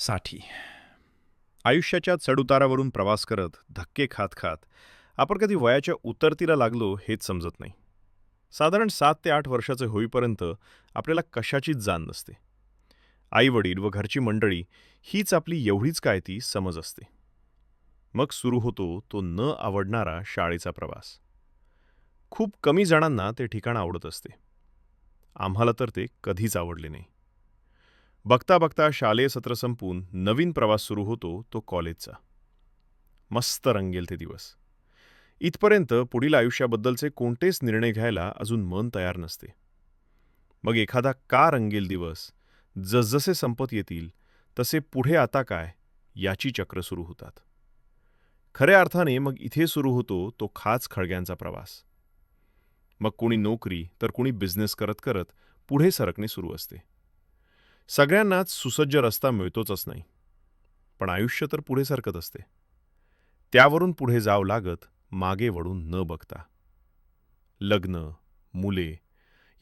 साठी. आयुष्याच्या चढउतारावरून प्रवास करत धक्के खात खात आपण कधी वयाच्या उतरतीला लागलो हेच समजत नाही. साधारण सात ते आठ वर्षाचे होईपर्यंत आपल्याला कशाचीच जाण नसते. आईवडील व घरची मंडळी हीच आपली एवढीच काय ती समज असते. मग सुरू होतो तो न आवडणारा शाळेचा प्रवास. खूप कमी जणांना ते ठिकाण आवडत असते. आम्हाला तर ते कधीच आवडले नाही. बघता बघता शालेय सत्र संपून नवीन प्रवास सुरू होतो तो कॉलेजचा. मस्त रंगेल ते दिवस. इथपर्यंत पुढील आयुष्याबद्दलचे कोणतेच निर्णय घ्यायला अजून मन तयार नसते. मग एखादा का रंगेल दिवस? जसजसे संपत येतील तसे पुढे आता काय? याची चक्र सुरू होतात. खऱ्या अर्थाने मग इथे सुरू होतो तो खाच खळग्यांचा प्रवास. मग कोणी नोकरी तर कोणी बिझनेस करत करत पुढे सरकणे सुरू असते. सगळ्यांनाच सुसज्ज रस्ता मिळतोच नाही. पण आयुष्य तर पुढे सरकत असते. त्यावरून पुढे जावं लागत मागे वळून न बघता. लग्न मुले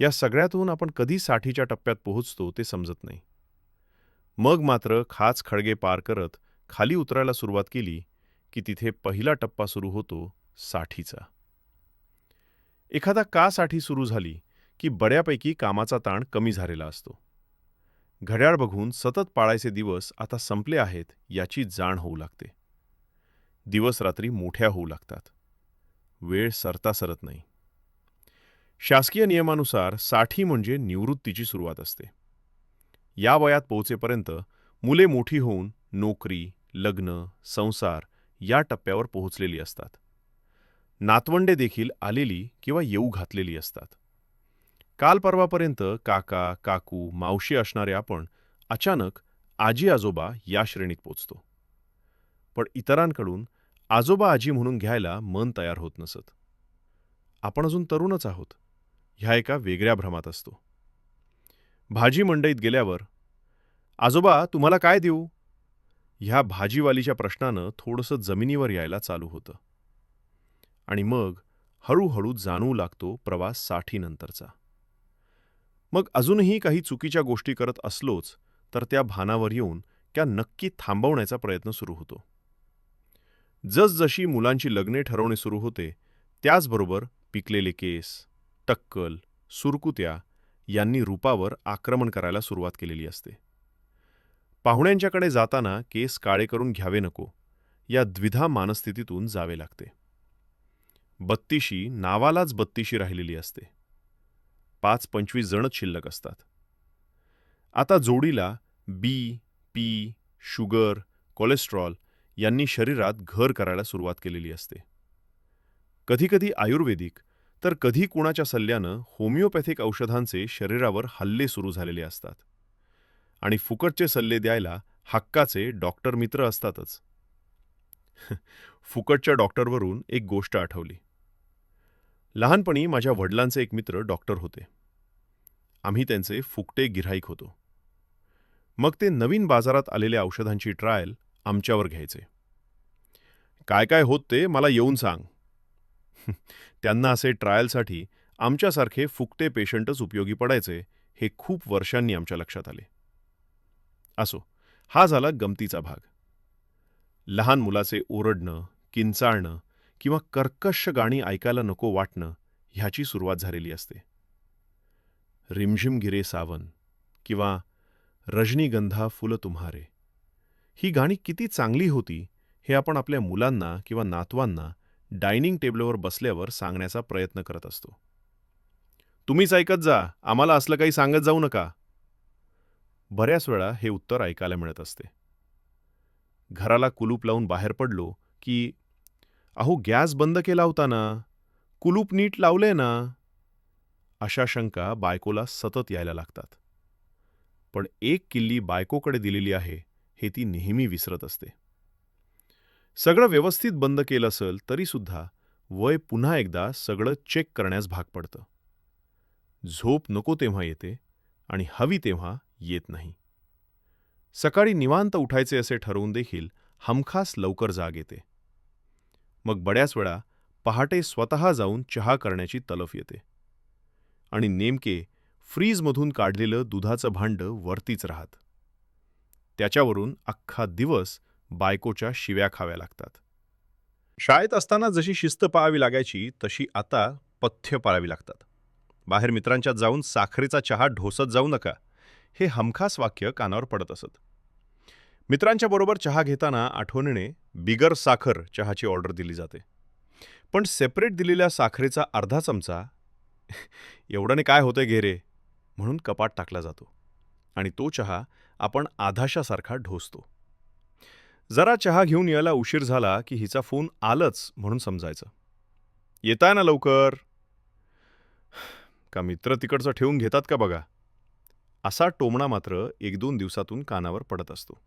या सगळ्यातून आपण कधी साठीच्या टप्प्यात पोहोचतो ते समजत नाही. मग मात्र खाच खळगे पार करत खाली उतरायला सुरुवात केली की तिथे पहिला टप्पा सुरू होतो साठीचा. एखादा का साठी सुरू झाली की बऱ्यापैकी कामाचा ताण कमी झालेला असतो. घड्याळ बघून सतत पाळायचे दिवस आता संपले आहेत याची जाण होऊ लागते. दिवस रात्री मोठ्या होऊ लागतात. वेळ सरता सरत नाही. शासकीय नियमानुसारसाठी म्हणजे निवृत्तीची सुरुवात असते. या वयात पोहोचेपर्यंत मुले मोठी होऊन नोकरी लग्न संसार या टप्प्यावर पोहोचलेली असतात. नातवंडे देखील आलेली किंवा येऊ घातलेली असतात. काल परवापर्यंत काका काकू मावशी असणारे आपण अचानक आजी आजोबा या श्रेणीत पोचतो. पण इतरांकडून आजोबा आजी म्हणून घ्यायला मन तयार होत नसत. आपण अजून तरुणच आहोत. ह्या एका वेगळ्या भ्रमात असतो. भाजी मंडईत गेल्यावर आजोबा तुम्हाला काय देऊ? ह्या भाजीवालीच्या प्रश्नानं थोडंसं जमिनीवर यायला चालू होतं. आणि मग हळूहळू जाणवू लागतो प्रवास साठीनंतरचा. मग अजूनही काही चुकीच्या गोष्टी करत असलोच तर त्या भानावर येऊन त्या नक्की थांबवण्याचा प्रयत्न सुरू होतो. जसजशी मुलांची लग्ने ठरवणे सुरू होते त्याचबरोबर पिकलेले केस टक्कल सुरकुत्या यांनी रूपावर आक्रमण करायला सुरुवात केलेली असते. पाहुण्यांच्याकडे जाताना केस काळे करून घ्यावे नको या द्विधा मानस्थितीतून जावे लागते. बत्तीशी नावालाच बत्तीशी राहिलेली असते. पाच पंचवीस जणच शिल्लक असतात. आता जोडीला बी पी शुगर कोलेस्ट्रॉल यांनी शरीरात घर करायला सुरुवात केलेली असते. कधीकधी आयुर्वेदिक तर कधी कुणाच्या सल्ल्यानं होमिओपॅथिक औषधांचे शरीरावर हल्ले सुरू झालेले असतात. आणि फुकटचे सल्ले द्यायला हक्काचे डॉक्टर मित्र असतातच. फुकटच्या डॉक्टरवरून एक गोष्ट आठवली. लहानपणी माझ्या वडिलांचे एक मित्र डॉक्टर होते. आम्ही त्यांचे फुकटे गिऱ्हाईक होतो. मग ते नवीन बाजारात आलेल्या औषधांची ट्रायल आमच्यावर घ्यायचे. काय काय होत ते मला येऊन सांग. त्यांना असे ट्रायलसाठी आमच्यासारखे फुकटे पेशंटच उपयोगी पडायचे हे खूप वर्षांनी आमच्या लक्षात आले. असो हा झाला गमतीचा भाग. लहान मुलाचे ओरडणं किंचाळणं किंवा कर्कश गाणी ऐकायला नको वाटणं ह्याची सुरुवात झालेली असते. रिमझिम गिरे सावन किंवा रजनीगंधा फुल तुम्हारे. ही गाणी किती चांगली होती हे आपण आपल्या मुलांना किंवा नातवांना डायनिंग टेबलवर बसल्यावर सांगण्याचा प्रयत्न करत असतो. तुम्हीच ऐकत जा आम्हाला असलं काही सांगत जाऊ नका. बऱ्याच वेळा हे उत्तर ऐकायला मिळत असते. घराला कुलूप लावून बाहेर पडलो की अहो गॅस बंद केला होता ना. कुलूप नीट लावले ना. अशा शंका बायकोला सतत यायला लागतात. पण एक किल्ली बायकोकडे दिलेली आहे हे ती नेहमी विसरत असते. सगळं व्यवस्थित बंद केलं असेल तरीसुद्धा वय पुन्हा एकदा सगळं चेक करण्यास भाग पडतं. झोप नको तेव्हा येते आणि हवी तेव्हा येत नाही. सकाळी निवांत उठायचे असे ठरवून देखील हमखास लवकर जाग येते. मग बऱ्याच वेळा पहाटे स्वतः जाऊन चहा करण्याची तलफ येते. आणि नेमके फ्रीजमधून काढलेलं दुधाचं भांडं वरतीच राहत. त्याच्यावरून अख्खा दिवस बायकोच्या शिव्या खाव्या लागतात. शाळेत असताना जशी शिस्त पाळावी लागायची तशी आता पथ्य पाळावी लागतात. बाहेर मित्रांच्या जाऊन साखरेचा चहा ढोसत जाऊ नका हे हमखास वाक्य कानावर पडत असत. मित्रांच्या बरोबर चहा घेताना आठवणीने बिगर साखर चहाची ऑर्डर दिली जाते. पण सेपरेट दिलेल्या साखरेचा अर्धा चमचा एवढ्याने काय होतंय घे रे म्हणून कपाट टाकला जातो आणि तो चहा आपण आधाशासारखा ढोसतो. जरा चहा घेऊन यायला उशीर झाला की हिचा फोन आलंच म्हणून समजायचं. येताय ना लवकर. का मित्र तिकडचं ठेवून घेतात का बघा? असा टोमणा मात्र एक दोन दिवसातून कानावर पडत असतो.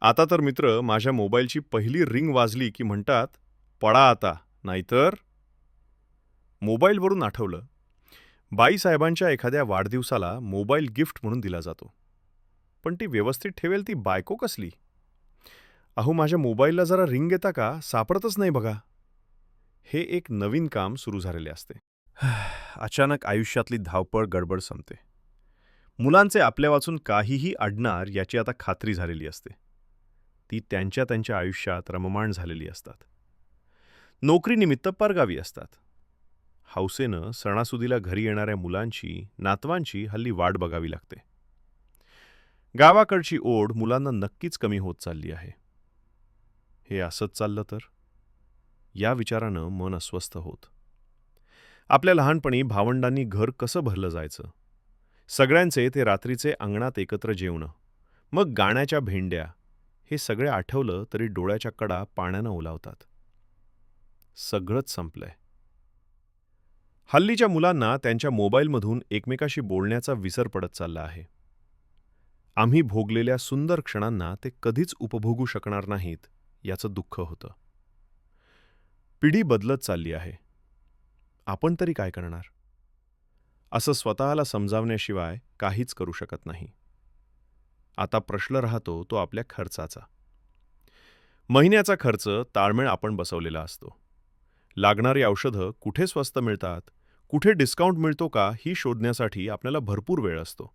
आता तर मित्र माझ्या मोबाईलची पहिली रिंग वाजली की म्हणतात पळा आता नाहीतर मोबाईलवरून आठवलं. बाईसाहेबांच्या एखाद्या वाढदिवसाला मोबाईल गिफ्ट म्हणून दिला जातो. पण ती व्यवस्थित ठेवेल ती बायको कसली? अहो माझ्या मोबाईलला जरा रिंग येता का? सापडतच नाही बघा. हे एक नवीन काम सुरू झालेले असते. अचानक आयुष्यातली धावपळ गडबड संपते. मुलांचे आपल्या वाचून काहीही अडणार याची आता खात्री झालेली असते. ती त्यांच्या त्यांच्या आयुष्यात रममाण झालेली असतात. नोकरीनिमित्त परगावी असतात. हौसेनं सणासुदीला घरी येणाऱ्या मुलांची नातवांची हल्ली वाट बघावी लागते. गावाकडची ओढ मुलांना नक्कीच कमी होत चालली आहे. हे असंच चाललं तर? या विचारानं मन अस्वस्थ होत. आपल्या लहानपणी भावंडांनी घर कसं भरलं जायचं? सगळ्यांचे ते रात्रीचे अंगणात एकत्र जेवणं. मग गाण्याच्या भेंड्या. हे सगळे आठवलं तरी डोळ्याच्या कडा पाण्यानं ओलावतात. सगळंच संपलंय. हल्लीच्या मुलांना त्यांच्या मोबाईलमधून एकमेकाशी बोलण्याचा विसर पडत चालला आहे. आम्ही भोगलेल्या सुंदर क्षणांना ते कधीच उपभोगू शकणार नाहीत याचं दुःख होतं. पिढी बदलत चालली आहे. आपण तरी काय करणार? असं स्वतःला समजावण्याशिवाय काहीच करू शकत नाही. आता प्रश्न राहतो तो आपल्या खर्चाचा. महिन्याचा खर्च ताळमेळ आपण बसवलेला असतो. लागणारी औषधं कुठे स्वस्त मिळतात? कुठे डिस्काउंट मिळतो का ही शोधण्यासाठी आपल्याला भरपूर वेळ असतो.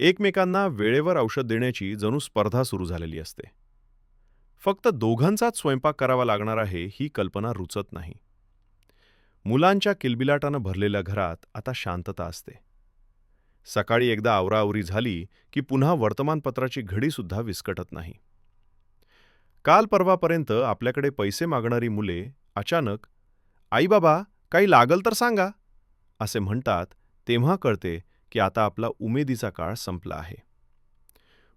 एकमेकांना वेळेवर औषध देण्याची जणू स्पर्धा सुरू झालेली असते. फक्त दोघांचाच स्वयंपाक करावा लागणार आहे ही कल्पना रुचत नाही. मुलांच्या किलबिलाटानं भरलेल्या घरात आता शांतता असते. सकाळी एकदा आवराआवरी झाली की पुन्हा वर्तमानपत्राची घडीसुद्धा विस्कटत नाही. काल परवापर्यंत आपल्याकडे पैसे मागणारी मुले अचानक आई बाबा काही लागल तर सांगा असे म्हणतात तेव्हा कळते की आता आपला उमेदीचा काळ संपला आहे.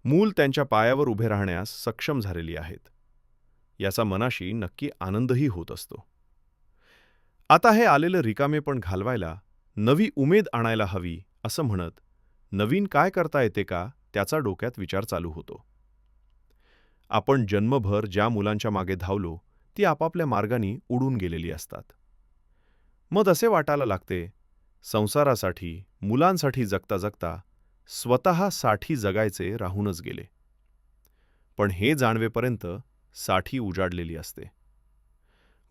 मूल त्यांच्या पायावर उभे राहण्यास सक्षम झालेली आहेत. याचा मनाशी नक्की आनंदही होत असतो. आता हे आलेलं रिकामे पण घालवायला नवी उमेद आणायला हवी असं म्हणत नवीन काय करता येते का त्याचा डोक्यात विचार चालू होतो. आपण जन्मभर ज्या मुलांच्या मागे धावलो ती आपापल्या मार्गाने उडून गेलेली असतात. मग असे वाटायला लागते. संसारासाठी मुलांसाठी जगता जगता स्वतःसाठी जगायचे राहूनच गेले. पण हे जाणवेपर्यंत साठी उजाडलेली असते.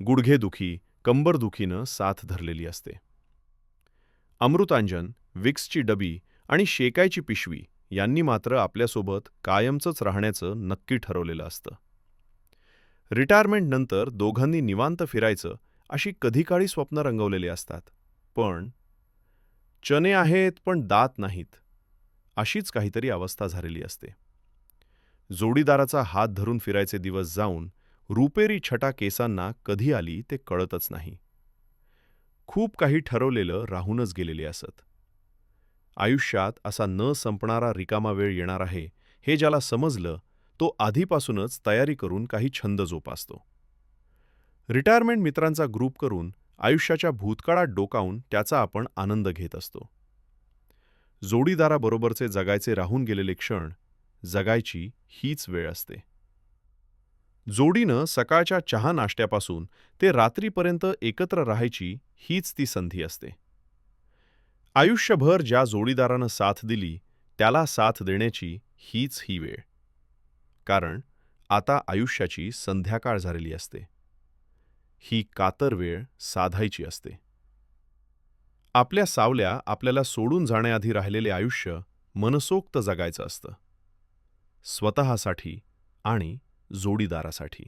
गुडघेदुखी कंबरदुखीनं साथ धरलेली असते. अमृतांजन विक्सची डबी आणि शेकायची पिशवी यांनी मात्र आपल्यासोबत कायमचंच राहण्याचं नक्की ठरवलेलं असतं. रिटायरमेंटनंतर दोघांनी निवांत फिरायचं अशी कधीकाळी स्वप्न रंगवलेली असतात. पण चने आहेत पण दात नाहीत अशीच काहीतरी अवस्था झालेली असते. जोडीदाराचा हात धरून फिरायचे दिवस जाऊन रुपेरी छटा केसांना कधी आली ते कळतच नाही. खूप काही ठरवलेलं राहूनच गेलेले असत. आयुष्यात असा न संपणारा रिकामा वेळ येणार आहे हे ज्याला समजलं तो आधीपासूनच तयारी करून काही छंद जोपासतो. रिटायरमेंट मित्रांचा ग्रुप करून आयुष्याच्या भूतकाळात डोकावून त्याचा आपण आनंद घेत असतो. जोडीदाराबरोबरचे जगायचे राहून गेलेले क्षण जगायची हीच वेळ असते. जोडीनं सकाळच्या चहा नाश्त्यापासून ते रात्रीपर्यंत एकत्र राहायची हीच ती संधी असते. आयुष्यभर ज्या जोडीदारानं साथ दिली त्याला साथ देण्याची हीच ही वेळ. कारण आता आयुष्याची संध्याकाळ झालेली असते. ही कातर वेळ साधायची असते. आपल्या सावल्या आपल्याला सोडून जाण्याआधी राहिलेले आयुष्य मनसोक्त जगायचं असतं. स्वतःसाठी आणि जोडीदारासाठी.